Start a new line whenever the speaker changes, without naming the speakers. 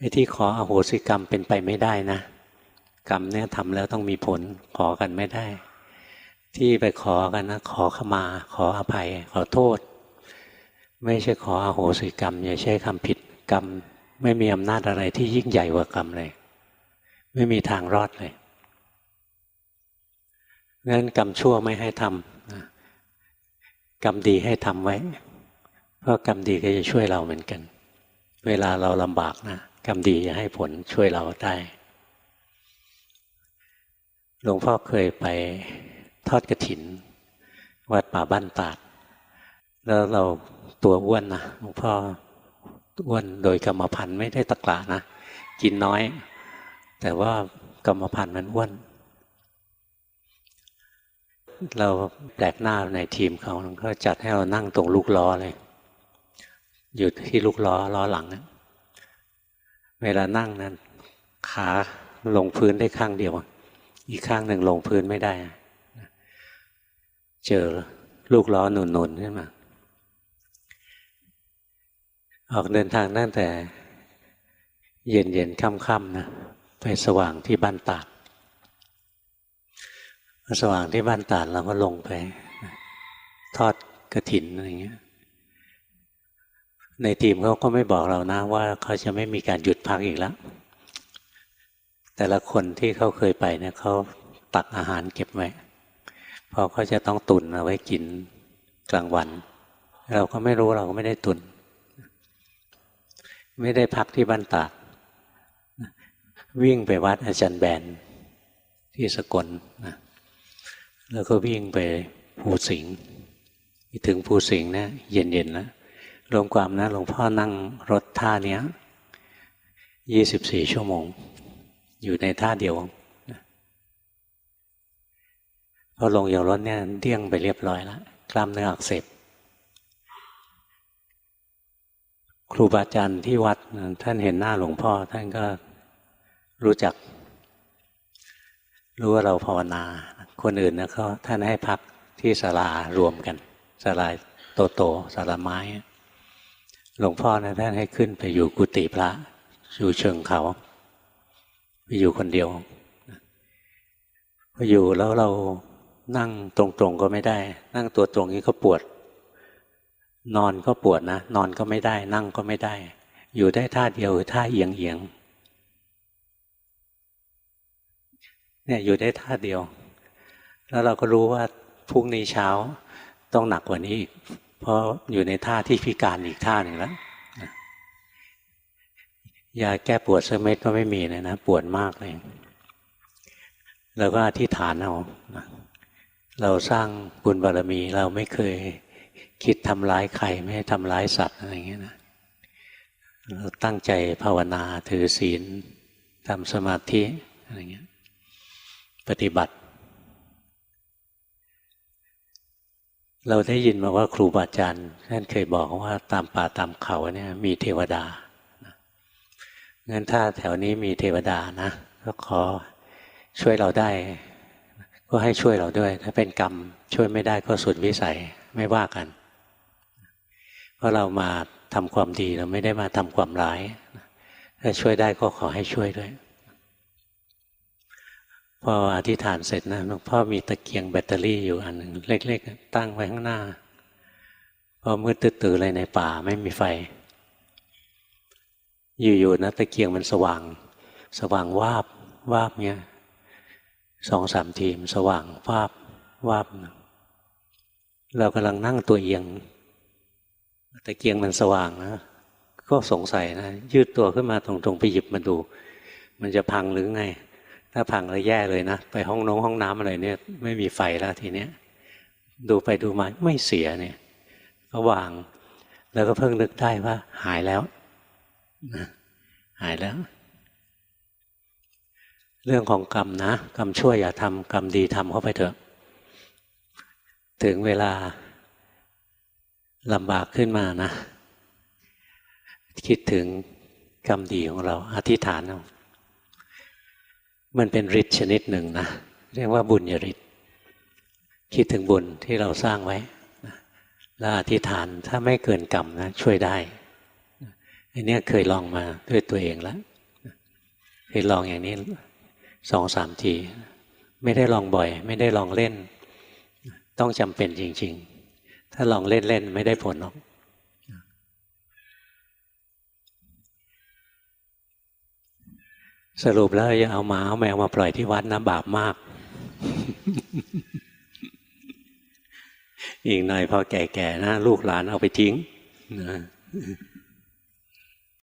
ไอ้ที่ขออโหสิกรรมเป็นไปไม่ได้นะ กรรมเนี่ยทำแล้วต้องมีผลขอกันไม่ได้ ที่ไปขอกันนะขอขมา ขออภัย ขอโทษ ไม่ใช่ขออโหสิกรรม อย่าใช้คำผิดกรรม ไม่มีอำนาจอะไรที่ยิ่งใหญ่กว่ากรรมเลย ไม่มีทางรอดเลยงั้นกรรมชั่วไม่ให้ทำกรรมดีให้ทำไว้ เพราะกรรมดีก็จะช่วยเราเหมือนกัน เวลาเราลำบากนะ กรรมดีจะให้ผลช่วยเราได้หลวงพ่อเคยไปทอดกระถิน วัดป่าบ้านตาด แล้วเราตัวอ้วนนะหลวงพ่ออ้วนโดยกรรมพันธุ์ไม่ได้ตะกละนะกินน้อย แต่ว่ากรรมพันธุ์มันอ้วน เราแปลกหน้าในทีมเขาก็จัดให้เรานั่งตรงลูกล้อเลย อยู่ที่ลูกล้อล้อหลังนะ เวลานั่งนั้น ขาลงพื้นได้ข้างเดียว อีกข้างหนึ่งลงพื้นไม่ได้ เจอลูกล้อหนุนๆขึ้นมาออกเดินทางตั้งแต่ เย็นเย็นค่ำๆนะไปสว่างที่บ้านตาดสว่างที่บ้านตาดเราก็ลงไป ทอดกระถินอะไรเงี้ย ในทีมเขาก็ไม่บอกเรานะ ว่าเขาจะไม่มีการหยุดพักอีกแล้ว แต่ละคนที่เขาเคยไปเนี่ยเขาตักอาหารเก็บไว้พอเขาจะต้องตุนเอาไว้กินกลางวัน เราก็ไม่รู้เราก็ไม่ได้ตุน ไม่ได้พักที่บ้านตากวิ่งไปวัดอาจารย์แบนที่สกลนะแล้วก็วิ่งไปภูสิงห์ถึงภูสิงห์นะ เย็นๆแล้ว รวมความนะหลวงพ่อนั่งรถท่าเนี้ยยี่สิบสี่ชั่วโมง อยู่ในท่าเดียวพอลงอย่างรถเนี่ยเดี้ยงไปเรียบร้อยแล้วกล้ามเนื้ออักเสบครูบาอาจารย์ที่วัดท่านเห็นหน้าหลวงพ่อ ท่านก็รู้จัก รู้ว่าเราภาวนา คนอื่นนะเขาท่านให้พักที่ศาลารวมกันศาลาโตโตศาลาไม้ หลวงพ่อนะท่านให้ขึ้นไปอยู่กุฏิพระอยู่เชิงเขาไปอยู่คนเดียวพออยู่แล้วเรานั่งตรงๆก็ไม่ได้ นั่งตัวตรงนี้ก็ปวด นอนก็ปวดนะนอนก็ไม่ได้ นั่งก็ไม่ได้ อยู่ได้ท่าเดียวท่าเอียงเอียงเนี่ยอยู่ได้ท่าเดียว แล้วเราก็รู้ว่าพรุ่งนี้เช้าต้องหนักกว่านี้อีก เพราะอยู่ในท่าที่พิการอีกท่าหนึ่งแล้วยาแก้ปวดสักเม็ดก็ไม่มีเลยนะปวดมากเลยเราก็อธิษฐานเอาเราสร้างบุญบารมี เราไม่เคยคิดทำร้ายใครไม่ทำร้ายสัตว์อะไรอย่างเงี้ยนะเราตั้งใจภาวนาถือศีลทำสมาธิอะไรเงี้ย ปฏิบัติ เราได้ยินมาว่าครูบาอาจารย์ท่านเคยบอกว่าตามป่าตามเขาเนี่ยมีเทวดางั้นถ้าแถวนี้มีเทวดานะก็ขอช่วยเราได้ ก็ให้ช่วยเราด้วย ถ้าเป็นกรรมช่วยไม่ได้ก็สุดวิสัยไม่ว่ากัน เพราะเรามาทำความดีเราไม่ได้มาทำความร้ายถ้าช่วยได้ก็ขอให้ช่วยด้วย พออธิษฐานเสร็จนะหลวงพ่อมีตะเกียงแบตเตอรี่อยู่อันหนึ่งเล็ก ๆ ตั้งไว้ข้างหน้า พอมืดตื้อๆเลยในป่าไม่มีไฟ อยู่ๆนะตะเกียงมันสว่าง สว่างวาบวาบเนี้ยสองสามทีมสว่างวาบวาบเรากำลังนั่งตัวเอียงตะเกียงมันสว่างนะก็สงสัยนะยืดตัวขึ้นมาตรงๆไปหยิบมาดู มันจะพังหรือไง ถ้าพังแล้วแย่เลยนะ ไปห้องน้องห้องน้ำอะไรเนี่ย ไม่มีไฟแล้วทีเนี้ยดูไปดูมาไม่เสียเนี่ยก็วาง แล้วก็เพิ่งนึกได้ว่า หายแล้วนะหายแล้ว เรื่องของกรรมนะกรรมช่วยอย่าทำกรรมดีทำเข้าไปเถอะ ถึงเวลาลำบากขึ้นมานะ คิดถึงกรรมดีของเรา อธิษฐานเอา มันเป็นฤทธิ์ชนิดหนึ่งนะเรียกว่าบุญญฤทธิ์คิดถึงบุญที่เราสร้างไว้แล้วอธิษฐานถ้าไม่เกินกรรมนะช่วยได้อันนี้เคยลองมาด้วยตัวเองแล้วเคยลองอย่างนี้สองสามทีไม่ได้ลองบ่อย ไม่ได้ลองเล่น ต้องจำเป็นจริง ๆ ถ้าลองเล่นๆไม่ได้ผลหรอก สรุปแล้วอย่าเอาหมาเอาแมวมาปล่อยที่วัดนะบาปมาก อีกหน่อยพอแก่ๆนะลูกหลานเอาไปทิ้งนะ